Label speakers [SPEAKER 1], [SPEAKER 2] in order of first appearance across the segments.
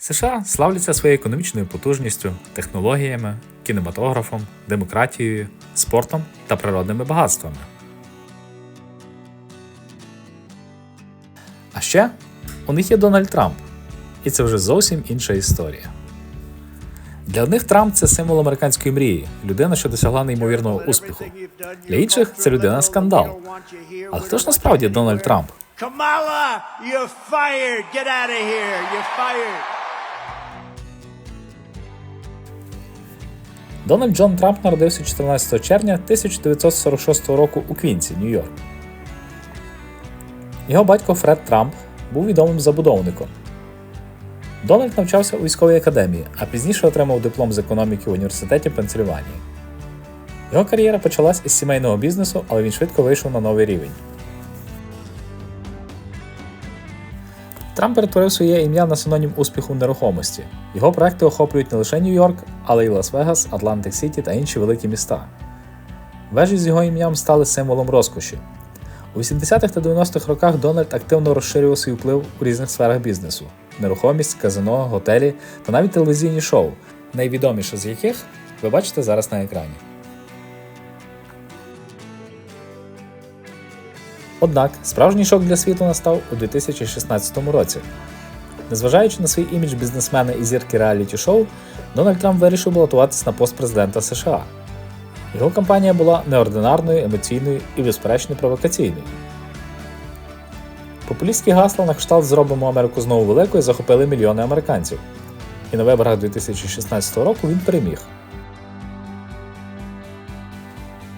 [SPEAKER 1] США славляться своєю економічною потужністю, технологіями, кінематографом, демократією, спортом та природними багатствами. А ще у них є Дональд Трамп, і це вже зовсім інша історія. Для одних Трамп це символ американської мрії, людина, що досягла неймовірного успіху. Для інших це людина скандал. Але хто ж насправді Дональд Трамп?
[SPEAKER 2] Kamala, you're fired. Get out of here. You're fired.
[SPEAKER 1] Дональд Джон Трамп народився 14 червня 1946 року у Квінсі, Нью-Йорк. Його батько Фред Трамп був відомим забудовником. Дональд навчався у військовій академії, а пізніше отримав диплом з економіки в університеті Пенсильванії. Його кар'єра почалась із сімейного бізнесу, але він швидко вийшов на новий рівень. Трамп перетворив своє ім'я на синонім успіху в нерухомості. Його проекти охоплюють не лише Нью-Йорк, але й Лас-Вегас, Атлантик Сіті та інші великі міста. Вежі з його ім'ям стали символом розкоші. У 80-х та 90-х роках Дональд активно розширював свій вплив у різних сферах бізнесу: нерухомість, казино, готелі та навіть телевізійні шоу, найвідоміше з яких ви бачите зараз на екрані. Однак справжній шок для світу настав у 2016 році. Незважаючи на свій імідж бізнесмена і зірки реаліті-шоу, Дональд Трамп вирішив балотуватись на пост президента США. Його кампанія була неординарною, емоційною і, безперечно, провокаційною. Популістські гасла на кшталт Зробимо Америку знову великою захопили мільйони американців. І на виборах 2016 року він переміг.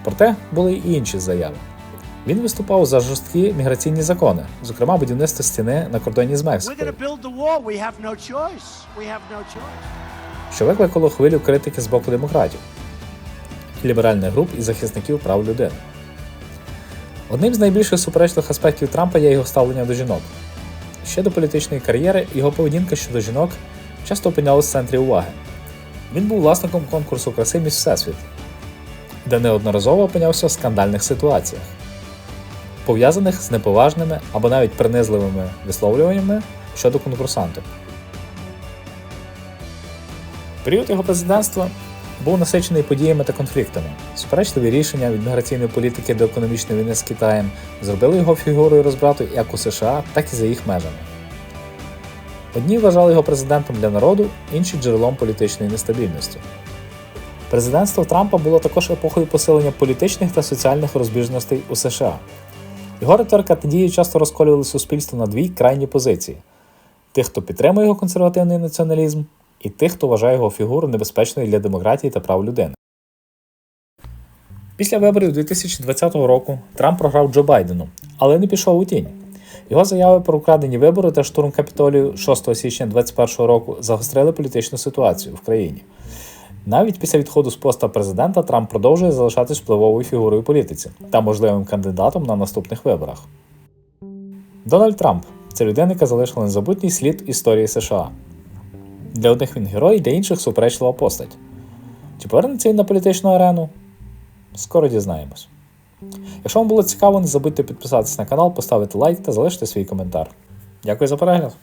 [SPEAKER 1] Проте були й інші заяви. Він виступав за жорсткі міграційні закони, зокрема будівництво стіни на кордоні з Мексикою, що викликало хвилю критики з боку демократів, ліберальних груп і захисників прав людини. Одним з найбільших суперечливих аспектів Трампа є його ставлення до жінок. Ще до політичної кар'єри його поведінка щодо жінок часто опинялась в центрі уваги. Він був власником конкурсу краси Міс Всесвіт, де неодноразово опинявся в скандальних ситуаціях, пов'язаних з неповажними або навіть принизливими висловлюваннями щодо конкурсантів. Період його президентства був насичений подіями та конфліктами. Суперечливі рішення від міграційної політики до економічної війни з Китаєм зробили його фігурою розбрату як у США, так і за їх межами. Одні вважали його президентом для народу, інші джерелом політичної нестабільності. Президентство Трампа було також епохою посилення політичних та соціальних розбіжностей у США. Його риторика та дії часто розколювали суспільство на дві крайні позиції: тих, хто підтримує його консервативний націоналізм, і тих, хто вважає його фігуру небезпечною для демократії та прав людини. Після виборів 2020 року Трамп програв Джо Байдену, але не пішов у тінь. Його заяви про украдені вибори та штурм капітолію 6 січня 2021 року загострили політичну ситуацію в країні. Навіть після відходу з поста президента Трамп продовжує залишатись впливовою фігурою політиці та можливим кандидатом на наступних виборах. Дональд Трамп це людина, яка залишила незабутній слід історії США. Для одних він герой, для інших суперечлива постать. Чи повернеться він на політичну арену? Скоро дізнаємось. Якщо вам було цікаво, не забудьте підписатися на канал, поставити лайк та залишити свій коментар. Дякую за перегляд!